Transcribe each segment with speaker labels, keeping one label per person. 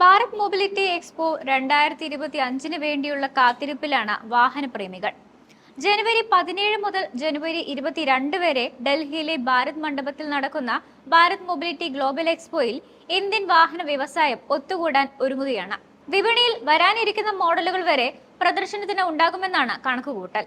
Speaker 1: Bharat mobility expo രണ്ടായിരത്തി ഇരുപത്തി അഞ്ചിന് വേണ്ടിയുള്ള കാത്തിരിപ്പിലാണ് വാഹനപ്രേമികൾ ജനുവരി പതിനേഴ് മുതൽ ജനുവരി ഇരുപത്തിരണ്ട് വരെ ഡൽഹിയിലെ ഭാരത് മണ്ഡപത്തിൽ നടക്കുന്ന ഭാരത് മൊബിലിറ്റി ഗ്ലോബൽ എക്സ്പോയിൽ ഇന്ത്യൻ വാഹന വ്യവസായം ഒത്തുകൂടാൻ ഒരുങ്ങുകയാണ്. വിപണിയിൽ വരാനിരിക്കുന്ന മോഡലുകൾ വരെ പ്രദർശനത്തിന് ഉണ്ടാകുമെന്നാണ് കണക്കുകൂട്ടൽ.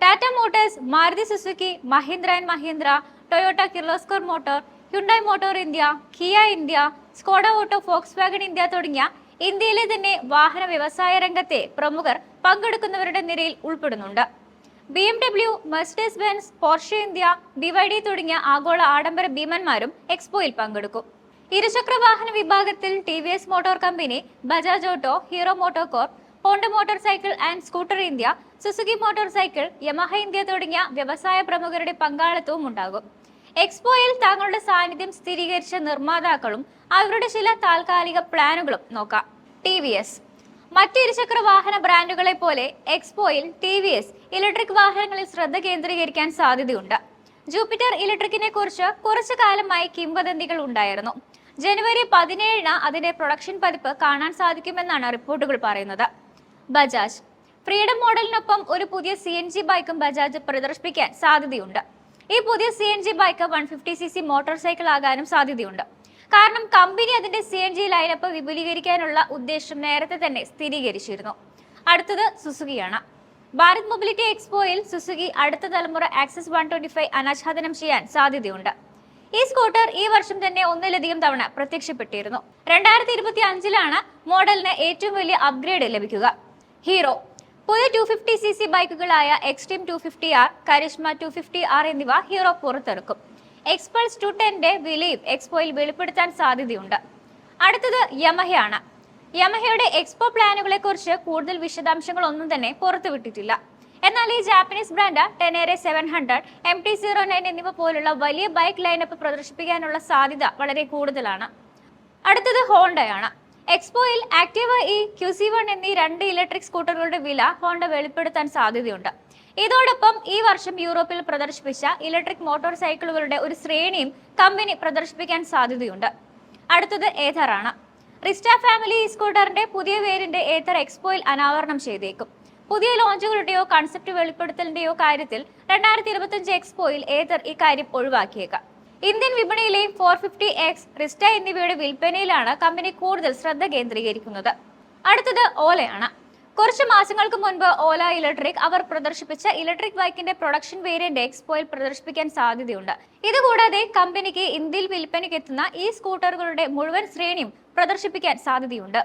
Speaker 1: Tata motors Maruti Suzuki Mahindra and Mahindra Toyota Kirloskar motor Hyundai motor India Kia India Skoda auto Volkswagen India തുടങ്ങിയ ഇന്ത്യയിലെ തന്നെ വാഹന വ്യവസായ രംഗത്തെ പ്രമുഖർ പങ്കെടുക്കുന്നവരുടെ നിരയിൽ ഉൾപ്പെടുന്നുണ്ട്. B M W Mercedes Benz Porsche India BYD തുടങ്ങിയ ആഗോള ആഡംബര ഭീമന്മാരും എക്സ്പോയിൽ പങ്കെടുക്കും. ഇരുചക്ര വാഹന വിഭാഗത്തിൽ T V S motor company Bajaj auto Hero MotoCorp Honda motorcycle and scooter India Suzuki motorcycle Yamaha India തുടങ്ങിയ വ്യവസായ പ്രമുഖരുടെ പങ്കാളിത്തവും ഉണ്ടാകും. എക്സ്പോയിൽ തങ്ങളുടെ സാന്നിധ്യം സ്ഥിരീകരിച്ച നിർമ്മാതാക്കളും അവരുടെ ചില താൽക്കാലിക പ്ലാനുകളും നോക്കാം. T V S. മറ്റ് ഇരുചക്ര വാഹന ബ്രാൻഡുകളെ പോലെ എക്സ്പോയിൽ ടി വി എസ് ഇലക്ട്രിക് വാഹനങ്ങളിൽ ശ്രദ്ധ കേന്ദ്രീകരിക്കാൻ സാധ്യതയുണ്ട്. ജൂപ്പിറ്റർ ഇലക്ട്രിക്കിനെ കുറിച്ച് കുറച്ചു കാലമായി കിംവദന്തികൾ ഉണ്ടായിരുന്നു. ജനുവരി പതിനേഴിന് അതിന്റെ പ്രൊഡക്ഷൻ പതിപ്പ് കാണാൻ സാധിക്കുമെന്നാണ് റിപ്പോർട്ടുകൾ പറയുന്നത്. ബജാജ്. ഫ്രീഡം മോഡലിനൊപ്പം ഒരു പുതിയ സി എൻ ജി ബൈക്കും ബജാജ് പ്രദർശിപ്പിക്കാൻ സാധ്യതയുണ്ട്. ഈ പുതിയ C N G bike one fifty C C motorcycle ആകാനും സാധ്യതയുണ്ട്. കാരണം കമ്പനി അതിന്റെ സി എൻ ജി ലൈനപ്പ് വിപുലീകരിക്കാനുള്ള ഉദ്ദേശം നേരത്തെ തന്നെ സ്ഥിരീകരിച്ചിരുന്നു. അടുത്തത് സുസുകിയാണ്. ഭാരത് മൊബിലിറ്റി എക്സ്പോയിൽ സുസുക്കി അടുത്ത തലമുറ ആക്സസ് വൺ ട്വന്റി ഫൈവ് അനാച്ഛാദനം ചെയ്യാൻ സാധ്യതയുണ്ട്. ഈ സ്കൂട്ടർ ഈ വർഷം തന്നെ ഒന്നിലധികം തവണ പ്രത്യക്ഷപ്പെട്ടിരുന്നു. രണ്ടായിരത്തി ഇരുപത്തി അഞ്ചിലാണ് മോഡലിന് ഏറ്റവും വലിയ അപ്ഗ്രേഡ് ലഭിക്കുക. ഹീറോ പുതിയ two fifty C C ബൈക്കുകളായ Xtreme two fifty R Karizma two fifty R എന്നിവ ഹീറോ പുറത്തിറക്കും. എക്സ്പൾസ് ടു ടെന്റെ വിലയും എക്സ്പോയിൽ വെളിപ്പെടുത്താൻ സാധ്യതയുണ്ട്. അടുത്തത് യമഹയാണ് യമഹയുടെ എക്സ്പോ പ്ലാനുകളെ കുറിച്ച് കൂടുതൽ വിശദാംശങ്ങൾ ഒന്നും തന്നെ പുറത്തുവിട്ടിട്ടില്ല. എന്നാൽ ഈ Japanese brand Tenere seven hundred M T zero nine എന്നിവ പോലുള്ള വലിയ ബൈക്ക് ലൈനപ്പ് പ്രദർശിപ്പിക്കാനുള്ള സാധ്യത വളരെ കൂടുതലാണ്. അടുത്തത് ഹോണ്ടയാണ് എക്സ്പോയിൽ ആക്റ്റീവ ഇ ക്യൂസി വൺ എന്നീ രണ്ട് ഇലക്ട്രിക് സ്കൂട്ടറുകളുടെ വില ഹോണ്ട വെളിപ്പെടുത്താൻ സാധ്യതയുണ്ട്. ഇതോടൊപ്പം ഈ വർഷം യൂറോപ്പിൽ പ്രദർശിപ്പിച്ച ഇലക്ട്രിക് മോട്ടോർ സൈക്കിളുകളുടെ ഒരു ശ്രേണിയും കമ്പനി പ്രദർശിപ്പിക്കാൻ സാധ്യതയുണ്ട്. അടുത്തത് ഏഥർ ആണ് റിസ്റ്റ ഫാമിലി സ്കൂട്ടറിന്റെ പുതിയ വേരിന്റെ ഏഥർ എക്സ്പോയിൽ അനാവരണം ചെയ്തേക്കും. പുതിയ ലോഞ്ചുകളുടെയോ കൺസെപ്റ്റ് വെളിപ്പെടുത്തലിന്റെയോ കാര്യത്തിൽ രണ്ടായിരത്തി ഇരുപത്തിയഞ്ച് എക്സ്പോയിൽ ഏതർ ഇക്കാര്യം ഒഴിവാക്കിയേക്കാം. ഇന്ത്യൻ വിപണിയിലെ ഫോർ ഫിഫ്റ്റി എക്സ് റിസ്റ്റ എന്നിവയുടെ വിൽപ്പനയിലാണ് കമ്പനി കൂടുതൽ ശ്രദ്ധ കേന്ദ്രീകരിക്കുന്നത്. അടുത്തത് ഓലയാണ്. കുറച്ച് മാസങ്ങൾക്ക് മുൻപ് ഓല ഇലക്ട്രിക് അവർ പ്രദർശിപ്പിച്ച ഇലക്ട്രിക് ബൈക്കിന്റെ പ്രൊഡക്ഷൻ വേരിയന്റ് എക്സ്പോയിൽ പ്രദർശിപ്പിക്കാൻ സാധ്യതയുണ്ട്. ഇതുകൂടാതെ കമ്പനിക്ക് ഇന്ത്യയിൽ വിൽപ്പനയ്ക്ക് എത്തുന്ന ഈ സ്കൂട്ടറുകളുടെ മുഴുവൻ ശ്രേണിയും പ്രദർശിപ്പിക്കാൻ സാധ്യതയുണ്ട്.